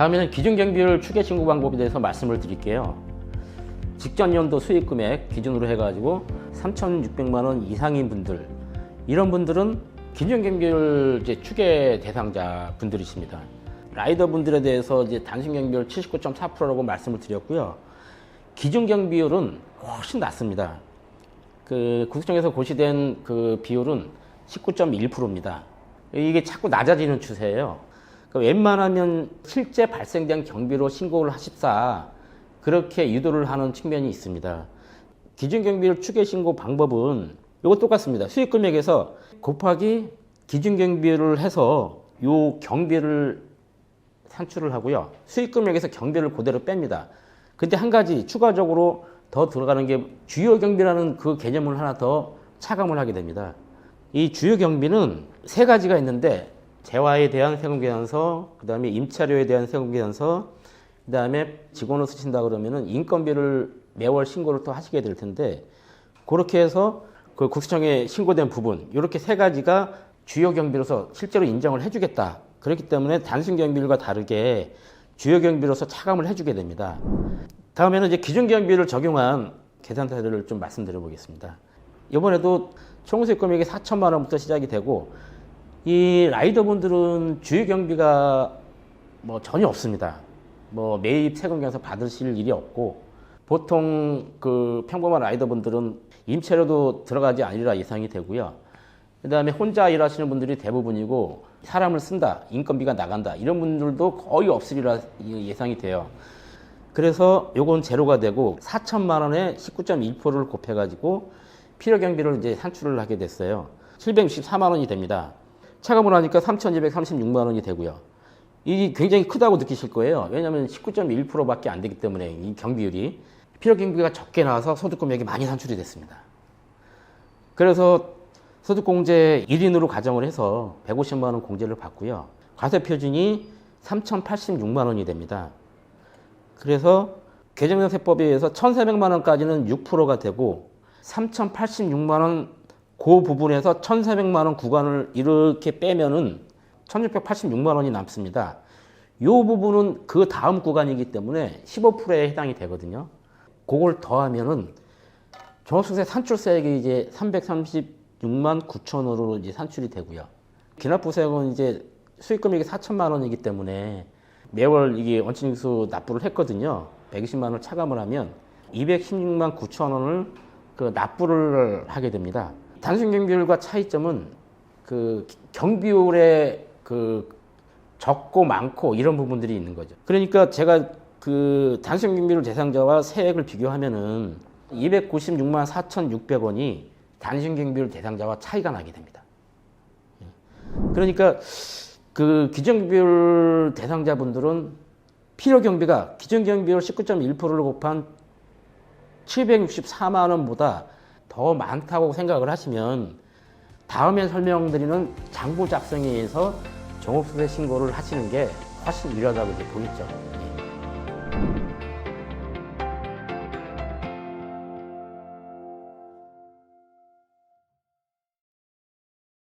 다음에는 기준 경비율 추계 신고 방법에 대해서 말씀을 드릴게요. 직전 연도 수익 금액 기준으로 해가지고 3,600만 원 이상인 분들 이런 분들은 기준 경비율 이제 추계 대상자 분들이십니다. 라이더 분들에 대해서 이제 단순 경비율 79.4%라고 말씀을 드렸고요. 기준 경비율은 훨씬 낮습니다. 그 구속청에서 고시된 그 비율은 19.1%입니다. 이게 자꾸 낮아지는 추세예요. 그러니까 웬만하면 실제 발생된 경비로 신고를 하십사 그렇게 유도를 하는 측면이 있습니다. 기준 경비를 추계 신고 방법은 이거 똑같습니다. 수익 금액에서 곱하기 기준 경비를 해서 요 경비를 산출을 하고요. 수익 금액에서 경비를 그대로 뺍니다. 근데 한 가지 추가적으로 더 들어가는 게 주요 경비라는 그 개념을 하나 더 차감을 하게 됩니다. 이 주요 경비는 세 가지가 있는데 재화에 대한 세금 계산서, 그 다음에 임차료에 대한 세금 계산서, 그 다음에 직원을 쓰신다 그러면은 인건비를 매월 신고를 또 하시게 될 텐데 그렇게 해서 그 국세청에 신고된 부분 이렇게 세 가지가 주요 경비로서 실제로 인정을 해주겠다. 그렇기 때문에 단순 경비율과 다르게 주요 경비로서 차감을 해주게 됩니다. 다음에는 이제 기준 경비를 적용한 계산 사례를 좀 말씀드려 보겠습니다. 이번에도 총 수익 금액이 4천만 원부터 시작이 되고 이 라이더 분들은 주요 경비가 뭐 전혀 없습니다. 뭐 매입 세금 계산서 받으실 일이 없고 보통 그 평범한 라이더 분들은 임차료도 들어가지 않으리라 예상이 되고요. 그다음에 혼자 일하시는 분들이 대부분이고 사람을 쓴다, 인건비가 나간다 이런 분들도 거의 없으리라 예상이 돼요. 그래서 요건 제로가 되고 4천만 원에 19.1%를 곱해가지고 필요 경비를 이제 산출을 하게 됐어요. 764만 원이 됩니다. 차감을 하니까 3,236만 원이 되고요. 이 굉장히 크다고 느끼실 거예요. 왜냐하면 19.1%밖에 안 되기 때문에 이 경비율이 필요 경비가 적게 나와서 소득 금액이 많이 산출이 됐습니다. 그래서 소득공제 1인으로 가정을 해서 150만 원 공제를 받고요. 과세 표준이 3,086만 원이 됩니다. 그래서 개정세법에 의해서 1,400만 원까지는 6%가 되고 3,086만 원 그 부분에서 1,400만 원 구간을 이렇게 빼면은 1,686만 원이 남습니다. 이 부분은 그 다음 구간이기 때문에 15%에 해당이 되거든요. 그걸 더하면은 종합소득세 산출세액이 이제 336만 9천 원으로 이제 산출이 되고요. 기납부세액은 이제 수익금액이 4천만 원이기 때문에 매월 이게 원칙수 납부를 했거든요. 120만 원을 차감을 하면 216만 9천 원을 그 납부를 하게 됩니다. 단순 경비율과 차이점은 그 경비율의 그 적고 많고 이런 부분들이 있는 거죠. 그러니까 제가 그 단순 경비율 대상자와 세액을 비교하면은 296만 4,600원이 단순 경비율 대상자와 차이가 나게 됩니다. 예. 그러니까 그 기준경비율 대상자분들은 필요 경비가 기준경비율 19.1%를 곱한 764만 원보다 더 많다고 생각을 하시면 다음에 설명드리는 장부 작성에 의해서 종업소득 신고를 하시는 게 훨씬 유리하다고 이제 보이죠. 예.